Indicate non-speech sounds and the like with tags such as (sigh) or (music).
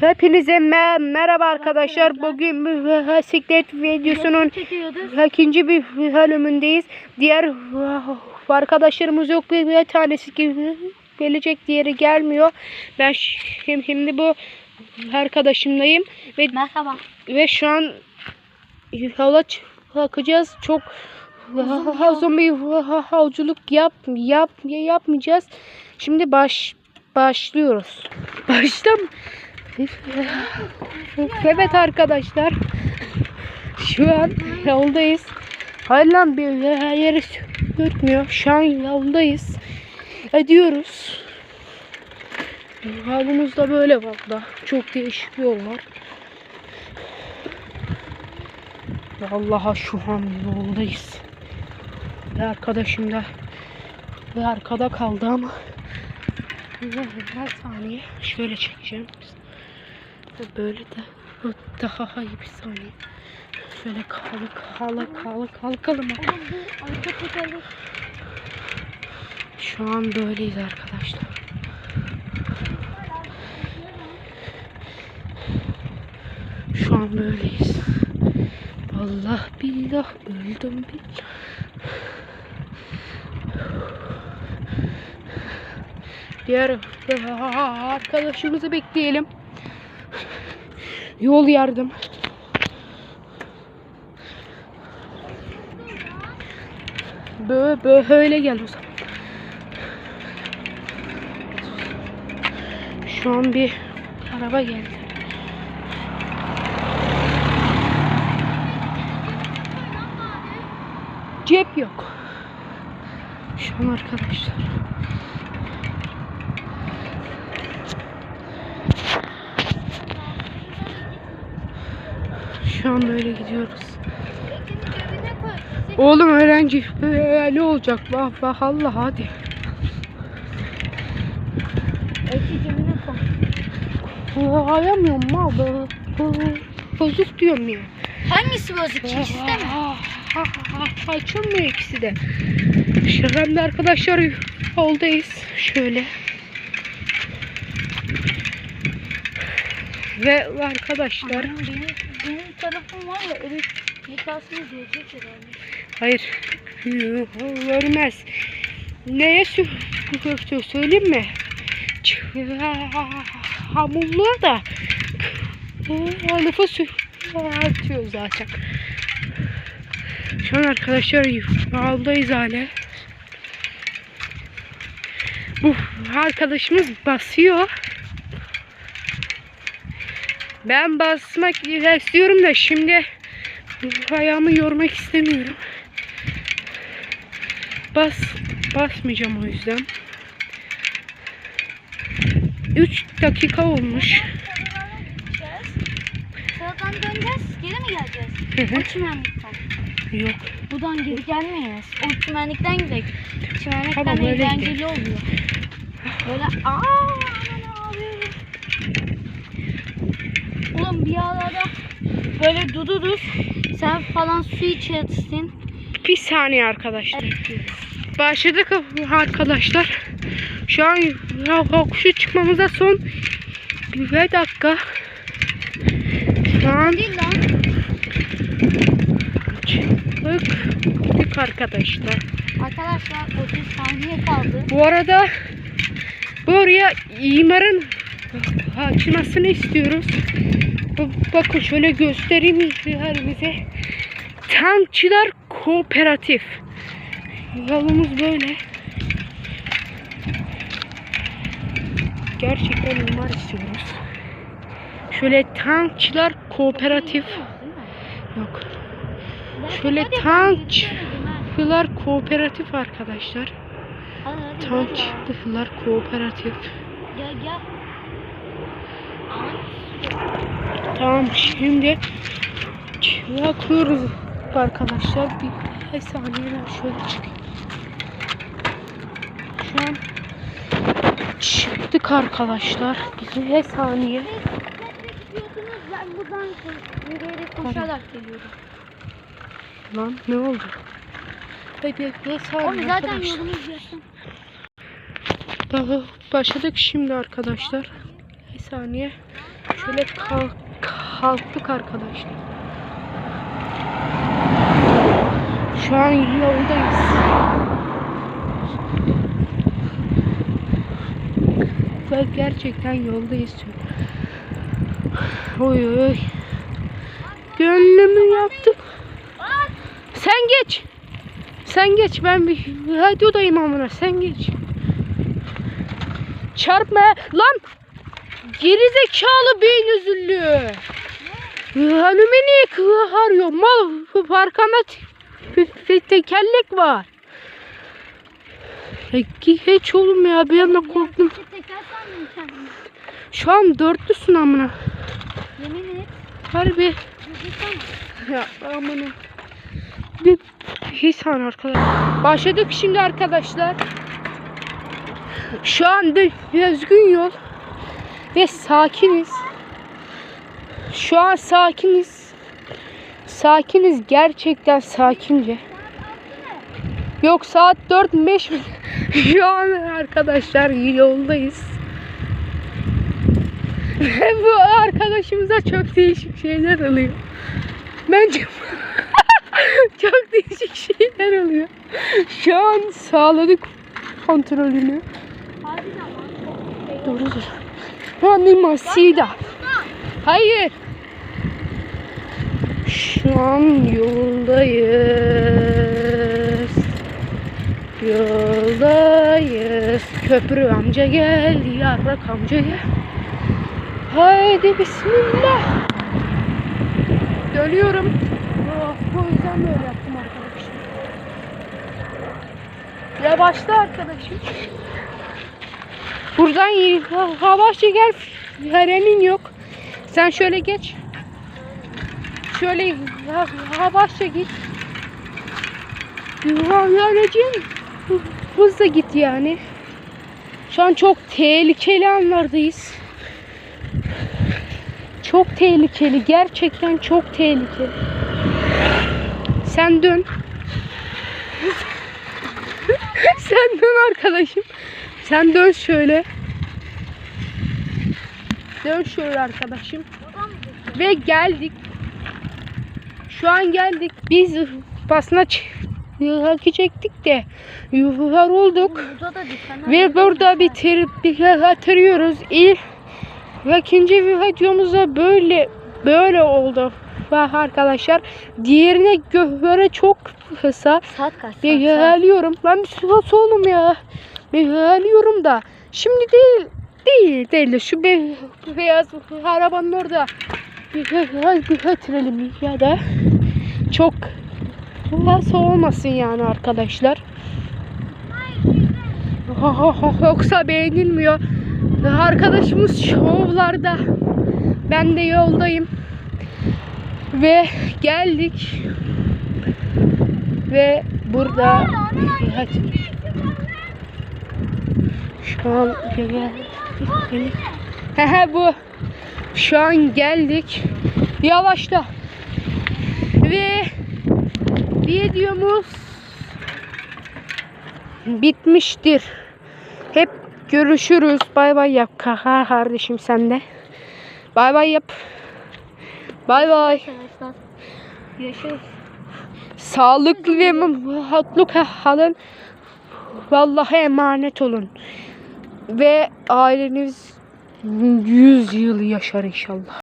Hepinize me- merhaba arkadaşlar. Bugün bu bisiklet videosunun ikinci bir bölümündeyiz. Diğer arkadaşlarımız yok. Bir, tanesi gelecek, diğeri gelmiyor. Ben şi- şimdi bu arkadaşımdayım ve Merhaba. ve şu an yola bakacağız. Çok uzun bir havculuk yap yap yapmayacağız. Şimdi baş başlıyoruz. Başta mı? Evet arkadaşlar. Şu an yoldayız. Hayır lan bir yeri sürtmüyor. Şu an yoldayız. Ediyoruz. Halımız da böyle valla. Çok değişik bir yol var. Vallahi şu an yoldayız. Ve arkadaşım da ve arkada kaldı ama her saniye şöyle çekeceğim. Ve Böyle de daha iyi bir saniye. Şöyle kalı kalı kalı kalkalım. Şu an böyleyiz arkadaşlar. Şu an böyleyiz. Allah billah öldüm billah. Diğer arkadaşımızı bekleyelim. Yol yardım. Böyle, böyle gel o zaman. Şu an bir araba geldi. Cep yok. Şu an arkadaşlar. Şu an böyle gidiyoruz. Oğlum öğrenci böyle olacak. Bak bak Allah hadi. Eki cebine koy. Ayamıyorum mal. Bu- bu- Bozuk diyorum ya. Hangisi bozuk? İkisi de mi? Açılmıyor ikisi de. Şıranda arkadaşlar yoldayız. Şöyle. Ve arkadaşlar Benim, benim, benim tarafım var ya elektrik yıkasını görecek herhalde. hayır görmez. Neye sü sü- söyleyeyim mi? Hamurluğa da alıfı sü atıyor zaten. Şu an arkadaşlar yoldayız hala. Bu arkadaşımız basıyor. Ben basmak istiyorum da şimdi ayağımı yormak istemiyorum. Bas basmayacağım o yüzden. 3 dakika olmuş. Sıradan döneceğiz. Geri mi geleceğiz? Hı hı. O çimenlikten. Yok. Buradan geri gelmeyiz. O çimenlikten gidelim. Çimenlikten Tamam, eğlenceli oluyor. Böyle aa aman abi. Oğlum bir arada böyle dudu dur. Sen falan su içersin. Bir saniye arkadaşlar. Başladık arkadaşlar. Şu an yokuşu çıkmamıza son bir dakika. Şu an çıktık arkadaşlar. Arkadaşlar 30 saniye kaldı. Bu arada buraya imarın açmasını istiyoruz. Bakın şöyle göstereyim herimize. Tankçılar Kooperatif. Yolumuz böyle. Gerçekten imar istiyoruz. Şöyle tankçılar kooperatif. Yok. Şöyle tankçılar kooperatif arkadaşlar. Tankçılar kooperatif. Tamam şimdi yakıyoruz arkadaşlar. Bir saniye ben şöyle çıkayım. Şu an çıktık arkadaşlar. Bir saniye. ben buradan yürüyerek koşarak geliyorum. Lan ne oldu? Bir, bir, bir saniye Oğlum zaten yolumuz yakın. Daha başladık şimdi arkadaşlar. Bir saniye. Şöyle kalk, kalktık arkadaşlar. Şu an yoldayız. Ve gerçekten yoldayız. Oy oy. Gönlümü yaptım. Sen geç. Sen geç ben bir radyodayım amına sen geç. Çarpma lan. Gerizekalı beyin üzüllü. Önüme niye kıharıyor? Mal arkanda te- te- tekerlek var. Ki- Hiç oğlum ya bir anda korktum. Şu an dörtlüsün amına. Yemin et. Harbi. Ya amına. Bir, bir saniye arkadaşlar. Başladık şimdi arkadaşlar. Şu anda düzgün yol. Ve sakiniz. Şu an sakiniz. Sakiniz gerçekten sakince. Yok saat 4 5 mi? (laughs) Şu an arkadaşlar yoldayız. Ve bu arkadaşımıza çok değişik şeyler oluyor. Bence (laughs) çok değişik şeyler oluyor. Şu an sağladık kontrolünü. Dur dur. Animasida. Hayır. Şu an yoldayız. Yoldayız. Köprü amca gel, yarrak amca gel. Haydi bismillah. Dönüyorum. Oh, bu yüzden böyle yaptım arkadaşlar. Yavaşla arkadaşım. Buradan y- ha- yavaşça gel. Frenin yok. Sen şöyle geç. Şöyle ha- yavaşça git. Anneciğim hızla git yani. Şu an çok tehlikeli anlardayız. Çok tehlikeli. Gerçekten çok tehlikeli. Sen dön. (laughs) Sen dön arkadaşım. Sen dön şöyle. Dön şöyle arkadaşım. Ve geldik. Şu an geldik. Biz basına haki çektik de yuvar olduk. Burada. Ve burada bitir, bitiriyoruz. İlk ve ikinci videomuzda böyle böyle oldu. Ve arkadaşlar diğerine göre çok kısa. Saat kaç? Saat, geliyorum. Ben bir sus oğlum ya. Bir geliyorum da. Şimdi değil. Değil değil. de Şu be, beyaz arabanın orada. Götürelim ya da. Çok nasıl olmasın yani arkadaşlar. Yoksa beğenilmiyor. Arkadaşımız şovlarda. Ben de yoldayım. Ve geldik. Ve burada şu an geldik. Hehe bu. Şu an geldik. Yavaşla. Ve videomuz bitmiştir. Hep görüşürüz. Bay bay yap. Kaha kardeşim sen de. Bay bay yap. Bay bay. Görüşürüz. Sağlıklı ve mutlu kalın. Vallahi emanet olun. Ve aileniz 100 yıl yaşar inşallah.